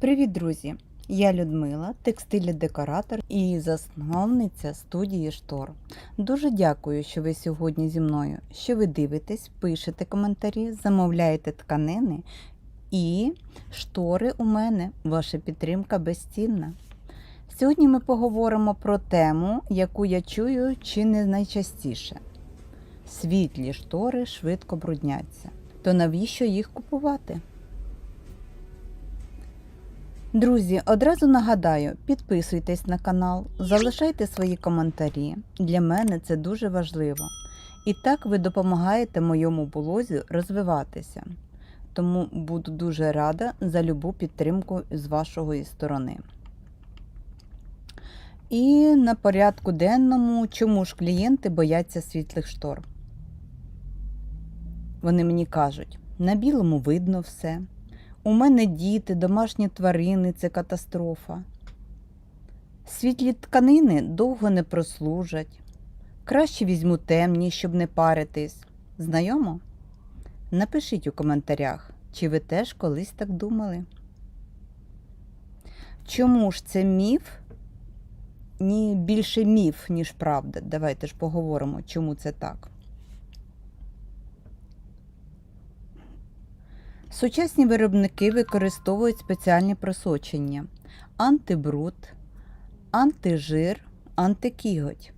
Привіт, друзі! Я Людмила, текстиль-декоратор і засновниця студії Штор. Дуже дякую, що ви сьогодні зі мною, що ви дивитесь, пишете коментарі, замовляєте тканини і штори у мене. Ваша підтримка безцінна. Сьогодні ми поговоримо про тему, яку я чую чи не найчастіше. Світлі штори швидко брудняться. То навіщо їх купувати? Друзі, одразу нагадаю, підписуйтесь на канал, залишайте свої коментарі. Для мене це дуже важливо. І так ви допомагаєте моєму блозі розвиватися. Тому буду дуже рада за любу підтримку з вашої сторони. І на порядку денному, чому ж клієнти бояться світлих штор? Вони мені кажуть, на білому видно все. У мене діти, домашні тварини це катастрофа. Світлі тканини довго не прослужать. Краще візьму темні, щоб не паритись. Знайомо? Напишіть у коментарях, чи ви теж колись так думали. Чому ж це міф? Ні, більше міф, ніж правда. Давайте ж поговоримо, чому це так. Сучасні виробники використовують спеціальні просочення: антибруд, антижир, антикіготь.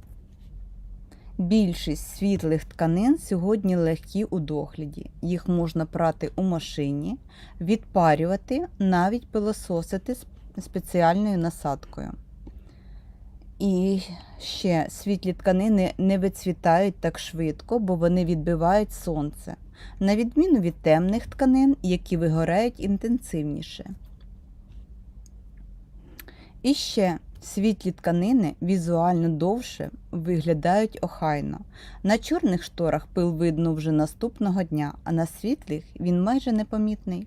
Більшість світлих тканин сьогодні легкі у догляді. Їх можна прати у машині, відпарювати, навіть пилососити спеціальною насадкою. І ще світлі тканини не вицвітають так швидко, бо вони відбивають сонце на відміну від темних тканин, які вигорають інтенсивніше. І ще світлі тканини візуально довше виглядають охайно. На чорних шторах пил видно вже наступного дня, а на світлих він майже непомітний.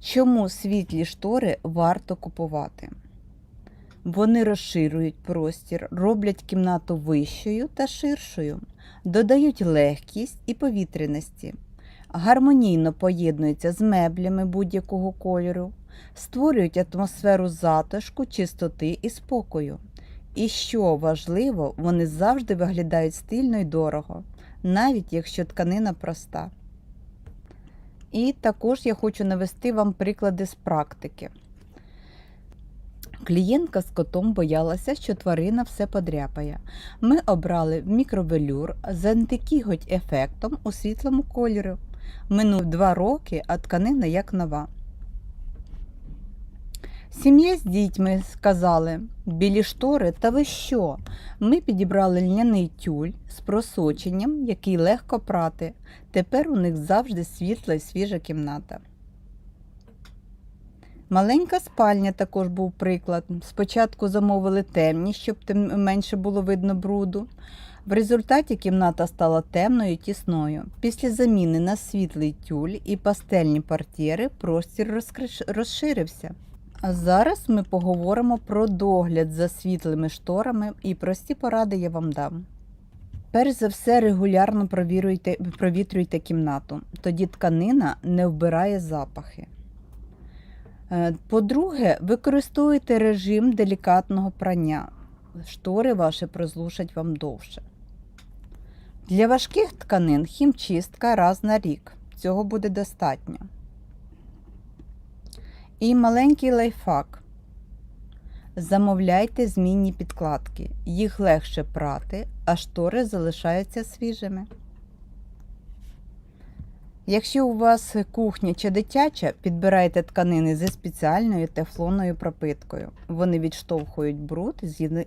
Чому світлі штори варто купувати? Вони розширюють простір, роблять кімнату вищою та ширшою, додають легкість і повітряності, гармонійно поєднуються з меблями будь-якого кольору, створюють атмосферу затишку, чистоти і спокою. І що важливо, вони завжди виглядають стильно і дорого, навіть якщо тканина проста. І також я хочу навести вам приклади з практики. Клієнтка з котом боялася, що тварина все подряпає. Ми обрали мікровелюр з антикіготь ефектом у світлому кольорі. Минув два роки, а тканина як нова. Сім'я з дітьми сказали, білі штори, та ви що? Ми підібрали льняний тюль з просоченням, який легко прати. Тепер у них завжди світла і свіжа кімната. Маленька спальня також був приклад. Спочатку замовили темні, щоб тим менше було видно бруду. В результаті кімната стала темною і тісною. Після заміни на світлий тюль і пастельні портьєри простір розширився. А зараз ми поговоримо про догляд за світлими шторами і прості поради я вам дам. Перш за все, регулярно провітрюйте кімнату, тоді тканина не вбирає запахи. Е, По-друге, використовуйте режим делікатного прання. Штори ваші прозлушать вам довше. Для важких тканин хімчистка раз на рік. Цього буде достатньо. І маленький лайфхак. Замовляйте змінні підкладки. Їх легше прати, а штори залишаються свіжими. Якщо у вас кухня чи дитяча, підбирайте тканини зі спеціальною тефлонною пропиткою. Вони відштовхують бруд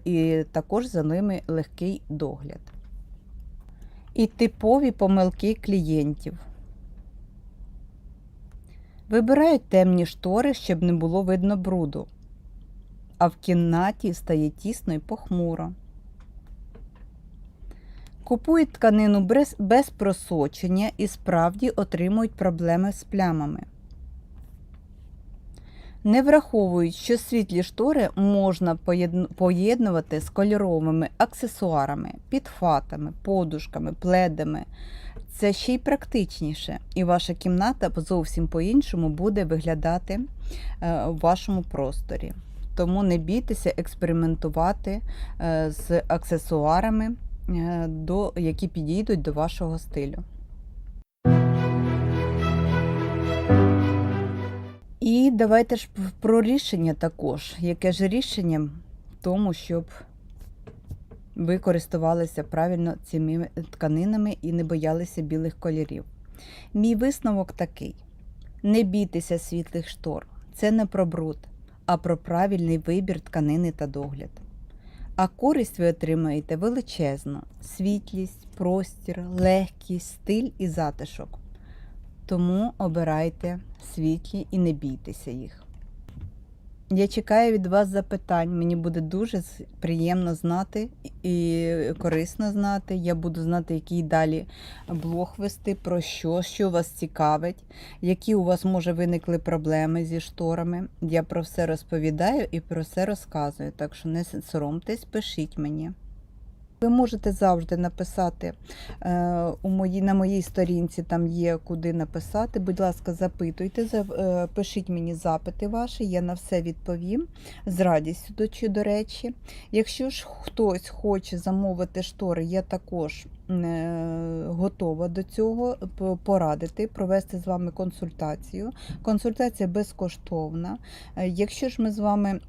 і також за ними легкий догляд. І типові помилки клієнтів. Вибирають темні штори, щоб не було видно бруду, а в кімнаті стає тісно і похмуро. Купують тканину без, просочення і справді отримують проблеми з плямами. Не враховують, що світлі штори можна поєднувати з кольоровими аксесуарами, підфатами, подушками, пледами. Це ще й практичніше, і ваша кімната зовсім по-іншому буде виглядати е, в вашому просторі. Тому не бійтеся експериментувати е, з аксесуарами, до, які підійдуть до вашого стилю. І давайте ж про рішення також. Яке ж рішення в тому, щоб ви користувалися правильно цими тканинами і не боялися білих кольорів. Мій висновок такий: не бійтеся світлих штор. Це не про бруд, а про правильний вибір тканини та догляд. А користь ви отримаєте величезну: світлість, простір, легкість, стиль і затишок. Тому обирайте світлі і не бійтеся їх. Я чекаю від вас запитань. Мені буде дуже приємно знати і корисно знати. Я буду знати, який далі блог вести, про що, що вас цікавить, які у вас може виникли проблеми зі шторами. Я про все розповідаю і про все розказую. Так що не соромтесь, пишіть мені. Ви можете завжди написати е, у моїй, на моїй сторінці, там є куди написати. Будь ласка, запитуйте, за- е, пишіть мені запити ваші, я на все відповім з радістю до, чи- до речі. Якщо ж хтось хоче замовити штори, я також е, готова до цього порадити, провести з вами консультацію. Консультація безкоштовна. Якщо ж ми з вами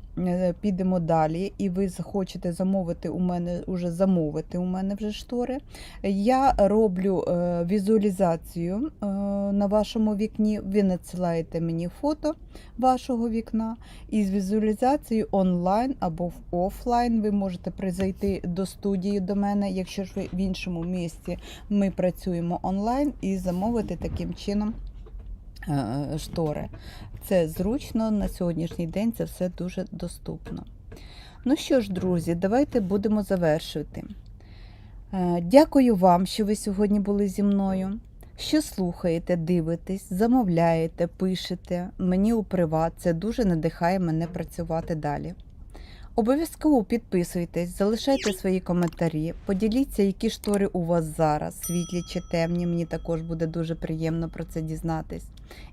підемо далі, і ви захочете замовити у мене уже замовити у мене вже штори. Я роблю е, візуалізацію е, на вашому вікні. Ви надсилаєте мені фото вашого вікна, і з візуалізацією онлайн або офлайн ви можете призайти до студії до мене, якщо ж ви в іншому місці ми працюємо онлайн і замовити таким чином е, штори. Це зручно на сьогоднішній день це все дуже доступно. Ну що ж, друзі, давайте будемо завершувати. Е, Дякую вам, що ви сьогодні були зі мною. Що слухаєте, дивитесь, замовляєте, пишете мені у приват. Це дуже надихає мене працювати далі. Обов'язково підписуйтесь, залишайте свої коментарі, поділіться, які штори у вас зараз, світлі чи темні. Мені також буде дуже приємно про це дізнатись.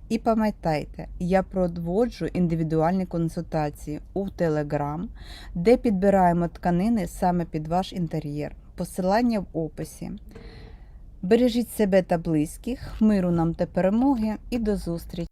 І пам'ятайте, я проводжу індивідуальні консультації у Telegram, де підбираємо тканини саме під ваш інтер'єр. Посилання в описі. Бережіть себе та близьких, миру нам та перемоги і до зустрічі!